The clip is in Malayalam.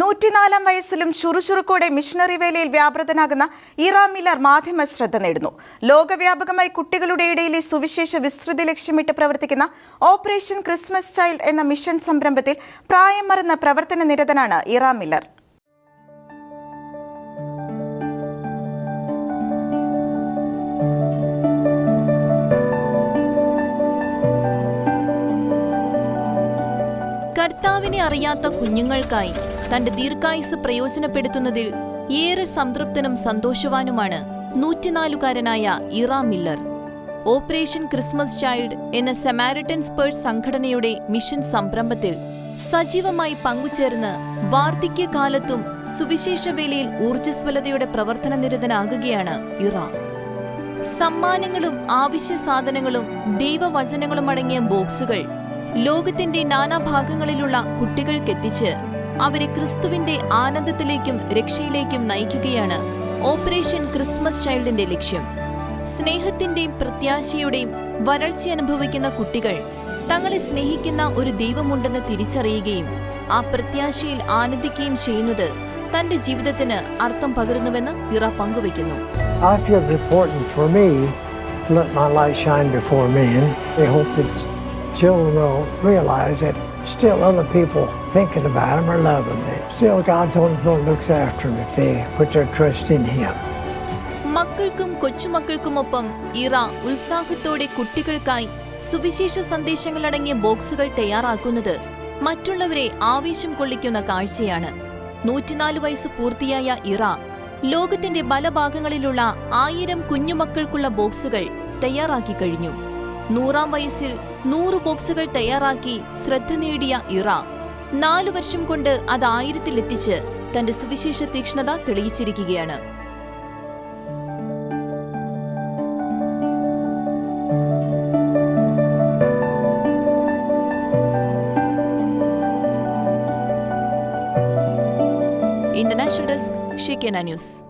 നൂറ്റിനാലാം വയസ്സിലും ചുറുചുറുക്കോടെ മിഷണറി വേലയിൽ വ്യാപൃതനാകുന്ന ഇറാ മില്ലർ മാധ്യമ ശ്രദ്ധ നേടുന്നു. ലോകവ്യാപകമായി കുട്ടികളുടെ ഇടയിലെ സുവിശേഷ വിസ്തൃതി ലക്ഷ്യമിട്ട് പ്രവർത്തിക്കുന്ന ഓപ്പറേഷൻ ക്രിസ്മസ് ചൈൽഡ് എന്ന മിഷൻ സംരംഭത്തിൽ പ്രായം മറന്ന പ്രവർത്തന നിരതനാണ് ഇറാ മില്ലർ. കർത്താവിനെ അറിയാത്ത കുഞ്ഞുങ്ങൾക്കായി തന്റെ ദീർഘായുസ് പ്രയോജനപ്പെടുത്തുന്നതിൽ ഏറെ സംതൃപ്തനും സന്തോഷവാനുമാണ് നൂറ്റിനാലുകാരനായ Ira Miller. Operation Christmas Child എന്ന സെമാരിറ്റൻ സ്പേഴ്സ് സംഘടനയുടെ മിഷൻ സംരംഭത്തിൽ സജീവമായി പങ്കുചേർന്ന് വാർദ്ധക്യകാലത്തും സുവിശേഷ വേലയിൽ ഊർജസ്വലതയുടെ പ്രവർത്തന നിരതനാകുകയാണ് ഇറ. സമ്മാനങ്ങളും ആവശ്യ സാധനങ്ങളും ദൈവവചനങ്ങളും അടങ്ങിയ ബോക്സുകൾ ലോകത്തിന്റെ നാനാഭാഗങ്ങളിലുള്ള കുട്ടികൾക്കെത്തിച്ച് അവരെ ക്രിസ്തുവിന്റെ ആനന്ദത്തിലേക്കും രക്ഷയിലേക്കും നയിക്കുകയാണ് ഓപ്പറേഷൻ ക്രിസ്മസ് ചൈൽഡിന്റെ ലക്ഷ്യം സ്നേഹത്തിന്റെയും പ്രത്യാശയുടെയും വരൾച്ച അനുഭവിക്കുന്ന കുട്ടികൾ തങ്ങളെ സ്നേഹിക്കുന്ന ഒരു ദൈവമുണ്ടെന്ന് തിരിച്ചറിയുകയും ആ പ്രത്യാശയിൽ ആനന്ദിക്കുകയും ചെയ്യുന്നത് തന്റെ ജീവിതത്തിന് അർത്ഥം പകരുന്നുവെന്ന് ഇറ പങ്കുവയ്ക്കുന്നു I feel it's important for me to let my light shine before men. I hope that children will realize that still other people thinking about them or loving them. Still God's only one who looks after them if they put their trust in Him. മക്കൾക്കും കൊച്ചുമക്കൾക്കുമൊപ്പം ഇറ ഉത്സാഹത്തോടെ കുട്ടികൾക്കായി സുവിശേഷ സന്ദേശങ്ങളടങ്ങിയ ബോക്സുകൾ തയ്യാറാക്കുന്നത് മറ്റുള്ളവരെ ആവേശം കൊള്ളിക്കുന്ന കാഴ്ചയാണ് നൂറ്റിനാല് വയസ്സ് പൂർത്തിയായ ഇറ ലോകത്തിന്റെ പല ഭാഗങ്ങളിലുള്ള ആയിരം കുഞ്ഞുമക്കൾക്കുള്ള ബോക്സുകൾ തയ്യാറാക്കി കഴിഞ്ഞു നൂറാം വയസ്സിൽ നൂറ് ബോക്സുകൾ തയ്യാറാക്കി ശ്രദ്ധ നേടിയ ഇറ നാലു വർഷം കൊണ്ട് അത് ആയിരത്തിലെത്തിച്ച് തന്റെ സുവിശേഷ തീക്ഷ്ണത തെളിയിച്ചിരിക്കുകയാണ്. International desk Shekinah news.